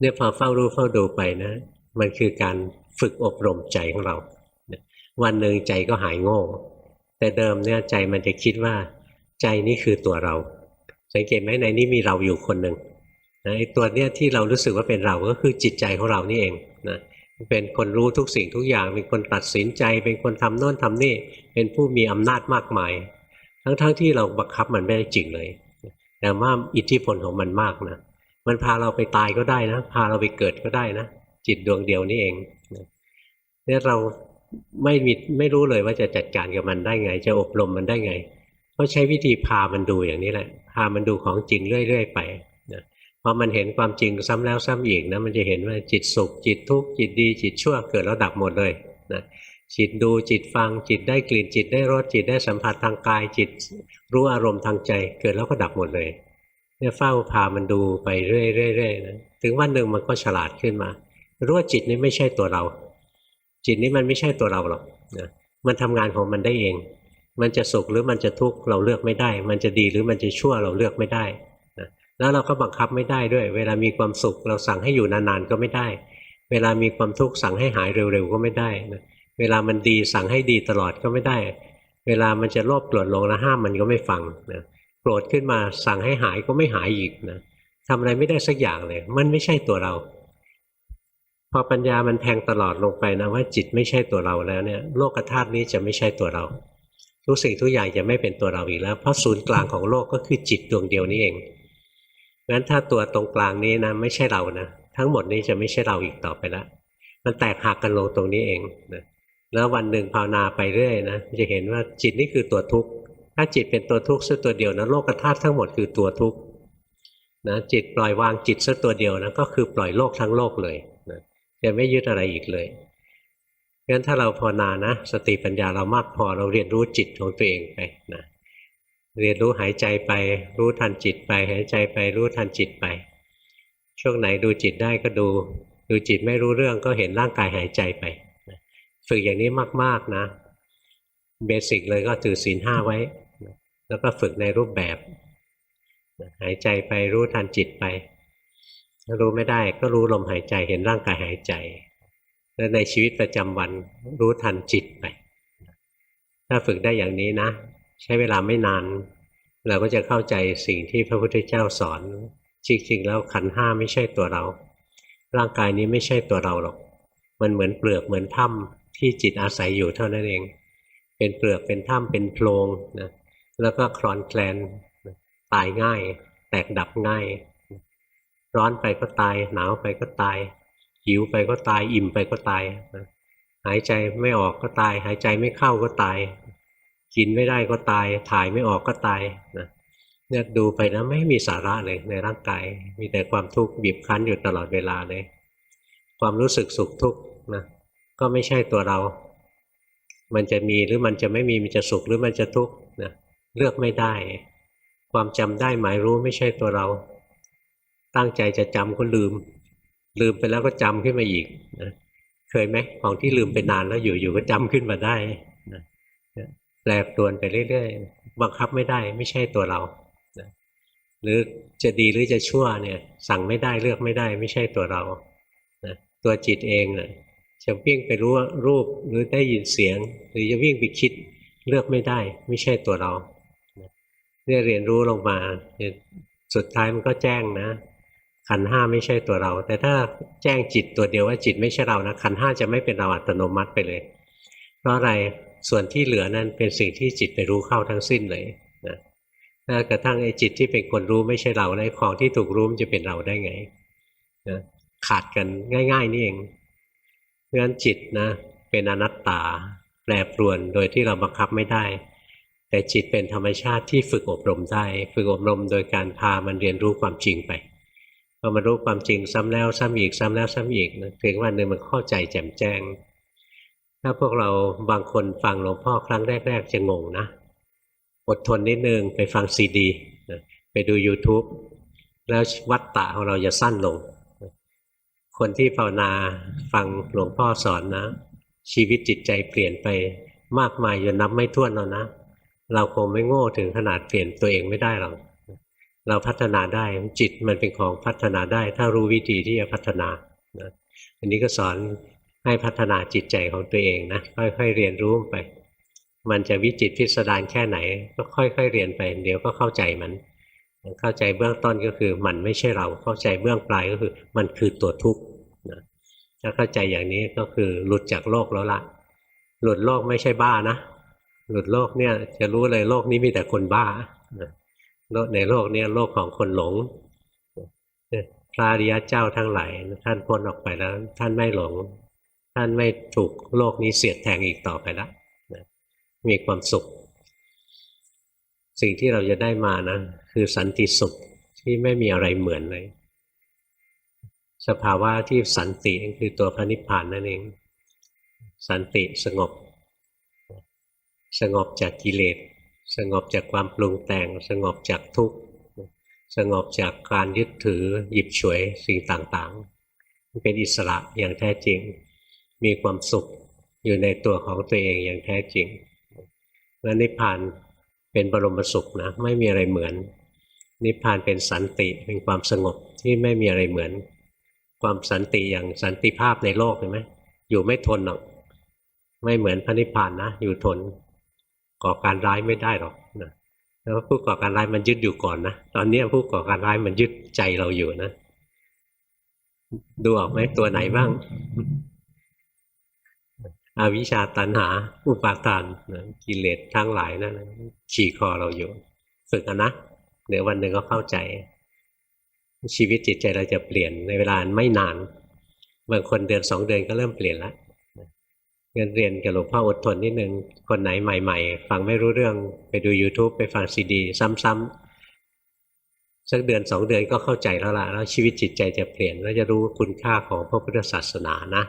เนี่ยพอเฝ้ารู้เฝ้าดูไปนะ มันคือการฝึกอบรมใจของเรา วันหนึ่งใจก็หายโง่ แต่เดิมเนี่ยใจมันจะคิดว่า ใจนี่คือตัวเรา สังเกตไหมในนี้มีเราอยู่คนหนึ่งนะไอ้ตัวเนี้ยที่เรารู้สึกว่าเป็นเราก็คือจิตใจของเรานี่เองนะเป็นคนรู้ทุกสิ่งทุกอย่าง เป็นคนตัดสินใจ เป็นคนทำโน่นทำนี่ เป็นผู้มีอำนาจมากมาย ทั้งๆทที่เราบังคับมันไม่ได้จริงเลย แต่ว่าอิทธิพลของมันมากนะ มันพาเราไปตายก็ได้นะ พาเราไปเกิดก็ได้นะ จิตดวงเดียวนี่เองเนี่ยเราไม่มีไม่รู้เลยว่าจะจัดการกับมันได้ไง จะอบรมมันได้ไง ก็ใช้วิธีพามันดูอย่างนี้แหละ พามันดูของจริงเรื่อย ๆ ไปนะพอมันเห็นความจริงซ้ำแล้วซ้ำอีกนะ มันจะเห็นว่าจิตสุข จิตทุกข์จิตดีจิตชั่วเกิดแล้วดับหมดเลยนะจิตดูจิตฟังจิตได้กลิ่นจิตได้รสจิตได้สัมผัสทางกายจิตรู้อารมณ์ทางใจ เกิดแล้วก็ดับหมดเลย เนี่ยเฝ้าพามันดูไปเรื่อยๆนะถึงวันหนึ่งมันก็ฉลาดขึ้นมารู้ว่าจิตนี้ไม่ใช่ตัวเรา จิตนี้มันไม่ใช่ตัวเราหรอกนะมันทำงานของมันได้เอง มันจะสุขหรือมันจะทุกข์เราเลือกไม่ได้ มันจะดีหรือมันจะชั่วเราเลือกไม่ได้นะแล้วเราก็บังคับไม่ได้ด้วย เวลามีความสุขเราสั่งให้อยู่นานๆก็ไม่ได้ เวลามีความทุกข์สั่งให้หายเร็วๆก็ไม่ได้นะเวลามันดีสั่งให้ดีตลอดก็ไม่ได้ เวลามันจะโลภโกรธลงแล้วห้ามมันก็ไม่ฟังนะ โกรธขึ้นมาสั่งให้หายก็ไม่หายอีกนะทำอะไรไม่ได้สักอย่างเลย มันไม่ใช่ตัวเรา พอปัญญามันแทงตลอดลงไปนะว่าจิตไม่ใช่ตัวเราแล้วเนี่ย โลกธาตุนี้จะไม่ใช่ตัวเรา ทุกสิ่งทุกอย่างจะไม่เป็นตัวเราอีกแล้ว เพราะศูนย์กลางของโลกก็คือจิตดวงเดียวนี้เองงั้นถ้าตัวตรงกลางนี้นะไม่ใช่เรานะทั้งหมดนี้จะไม่ใช่เราอีกต่อไปแล้วมันแตกหักกันลงตรงนี้เองนะแล้ววันหนึ่งภาวนาไปเรื่อยนะจะเห็นว่าจิตนี่คือตัวทุกข์ ถ้าจิตเป็นตัวทุกข์สักตัวเดียวนะโลกธาตุทั้งหมดคือตัวทุกข์นะจิตปล่อยวางจิตสักตัวเดียวนะก็คือปล่อยโลกทั้งโลกเลยนะจะไม่ยึดอะไรอีกเลยงั้นถ้าเราภาวนานะ สติปัญญาเรามากพอเราเรียนรู้จิตของตัวเองไปนะเรียนรู้หายใจไป รู้ทันจิตไป หายใจไปรู้ทันจิตไป ช่วงไหนดูจิตได้ก็ดู ดูจิตไม่รู้เรื่องก็เห็นร่างกายหายใจไปฝึกอย่างนี้มาก ๆนะ เบสิกเลยก็ถือศีลห้าไว้ แล้วก็ฝึกในรูปแบบหายใจไปรู้ทันจิตไป ถ้ารู้ไม่ได้ก็รู้ลมหายใจเห็นร่างกายหายใจ แล้วในชีวิตประจำวันรู้ทันจิตไป ถ้าฝึกได้อย่างนี้นะ ใช้เวลาไม่นาน เราก็จะเข้าใจสิ่งที่พระพุทธเจ้าสอน จริงๆ แล้วขันห้าไม่ใช่ตัวเรา ร่างกายนี้ไม่ใช่ตัวเราหรอก มันเหมือนเปลือกเหมือนถ้ำที่จิตอาศัยอยู่เท่านั้นเอง เป็นเปลือกเป็นถ้ำเป็นโพรงนะ แล้วก็คลอนแคลนตายง่าย แตกดับง่าย ร้อนไปก็ตาย หนาวไปก็ตาย หิวไปก็ตาย อิ่มไปก็ตาย หายใจไม่ออกก็ตาย หายใจไม่เข้าก็ตาย กินไม่ได้ก็ตาย ถ่ายไม่ออกก็ตายนะเนี่ยดูไปนะไม่มีสาระเลยในร่างกาย มีแต่ความทุกข์บีบคั้นอยู่ตลอดเวลาเลย ความรู้สึกสุขทุกข์นะก็ไม่ใช่ตัวเรา มันจะมีหรือมันจะไม่มีมันจะสุขหรือมันจะทุกข์นะ เลือกไม่ได้ ความจำได้หมายรู้ไม่ใช่ตัวเรา ตั้งใจจะจำก็ลืม ลืมไปแล้วก็จำขึ้นมาอีกนะเคยไหมของที่ลืมไปนานแล้วอยู่ๆก็จำขึ้นมาได้นะแปรปรวนไปเรื่อยๆบังคับไม่ได้ไม่ใช่ตัวเรานะหรือจะดีหรือจะชั่วเนี่ย สั่งไม่ได้เลือกไม่ได้ ไม่ใช่ตัวเรานะตัวจิตเองนะจะวิ่งไปรู้รูปหรือได้ยินเสียง หรือจะวิ่งไปคิดเลือกไม่ได้ ไม่ใช่ตัวเรา เนี่ยเรียนรู้ลงมาสุดท้ายมันก็แจ้งนะ ขันห้าไม่ใช่ตัวเรา แต่ถ้าแจ้งจิตตัวเดียวว่าจิตไม่ใช่เรานะขันห้าจะไม่เป็นเราอัตโนมัติไปเลย เพราะอะไรส่วนที่เหลือนั้นเป็นสิ่งที่จิตไปรู้เข้าทั้งสิ้นเลยนะถ้ากระทั่งไอ้จิตที่เป็นคนรู้ไม่ใช่เราในของที่ถูกรู้มันจะเป็นเราได้ไงนะขาดกันง่าย ๆ นี่เองเพราะฉะนั้นจิตนะ เป็นอนัตตา แปรปรวนโดยที่เราบังคับไม่ได้ แต่จิตเป็นธรรมชาติที่ฝึกอบรมได้ ฝึกอบรมโดยการพามันเรียนรู้ความจริงไปพอมารู้ความจริงซ้ำแล้วซ้ำอีกซ้ำแล้วซ้ำอีกนะถึงวันหนึ่งมันเข้าใจแจ่มแจ้ง ถ้าพวกเราบางคนฟังหลวงพ่อครั้งแรก ๆ จะงงนะ อดทนนิดนึงไปฟังซีดีไปดู YouTube แล้ววัดตะของเราจะสั้นลง คนที่ภาวนาฟังหลวงพ่อสอนนะ ชีวิตจิตใจเปลี่ยนไปมากมายจนนับไม่ถ้วนแล้วนะ เราคงไม่โง่ถึงขนาดเปลี่ยนตัวเองไม่ได้หรอกเราพัฒนาได้จิตมันเป็นของพัฒนาได้ ถ้ารู้วิธีที่จะพัฒนานะอันนี้ก็สอนให้พัฒนาจิตใจของตัวเองนะค่อยๆเรียนรู้ไป มันจะวิจิตพิสดารแค่ไหน ก็ค่อยๆเรียนไป เดี๋ยวก็เข้าใจมัน เข้าใจเบื้องต้นก็คือ มันไม่ใช่เราเข้าใจเบื้องปลายก็คือ มันคือตัวทุกข์นะถ้าเข้าใจอย่างนี้ก็คือหลุดจากโลกแล้วละหลุดโลกไม่ใช่บ้านะ หลุดโลกเนี่ยจะรู้เลยโลกนี้มีแต่คนบ้าโลกในโลกเนี้โลกของคนหลงพระอริยเจ้าทั้งหลายท่านพ้นออกไปแล้ว ท่านไม่หลง ท่านไม่ถูกโลกนี้เสียดแทงอีกต่อไปแล้วนะมีความสุข สิ่งที่เราจะได้มานะคือสันติสุขที่ไม่มีอะไรเหมือนเลย สภาวะที่สันติคือตัวพระนิพพานนั่นเอง สันติสงบ สงบจากกิเลสสงบจากความปรุงแต่ง สงบจากทุกข์สงบจากการยึดถือหยิบฉวยสิ่งต่างๆ เป็นอิสระอย่างแท้จริง มีความสุขอยู่ในตัวของตัวเองอย่างแท้จริงและนิพพานเป็นบรมสุขนะไม่มีอะไรเหมือน นิพพานเป็นสันติเป็นความสงบที่ไม่มีอะไรเหมือน ความสันติอย่างสันติภาพในโลกเห็นไหมอยู่ไม่ทนหรอกไม่เหมือนพระนิพพานนะ อยู่ทน ก่อการร้ายไม่ได้หรอกนะแล้วผู้ก่อการร้ายมันยึดอยู่ก่อนนะตอนนี้ผู้ก่อการร้ายมันยึดใจเราอยู่นะดูออกไหมตัวไหนบ้างอวิชชาตันหา อุปาทานนะกิเลสทั้งหลายนั่นขี่คอเราอยู่ฝึกนะเดี๋ยววันหนึ่งก็เข้าใจ ชีวิตจิตใจเราจะเปลี่ยนในเวลาไม่นาน บางคนเดือนสองเดือนก็เริ่มเปลี่ยนแล้ว เงินเรียนกับหลวงพ่ออดทนนิดนึง คนไหนใหม่ ๆ ฟังไม่รู้เรื่องไปดู YouTube ไปฟังซีดี ซ้ำๆสักเดือนสองเดือนก็เข้าใจแล้วล่ะแล้วชีวิตจิตใจจะเปลี่ยนแล้วจะรู้คุณค่าของพระพุทธศาสนานะ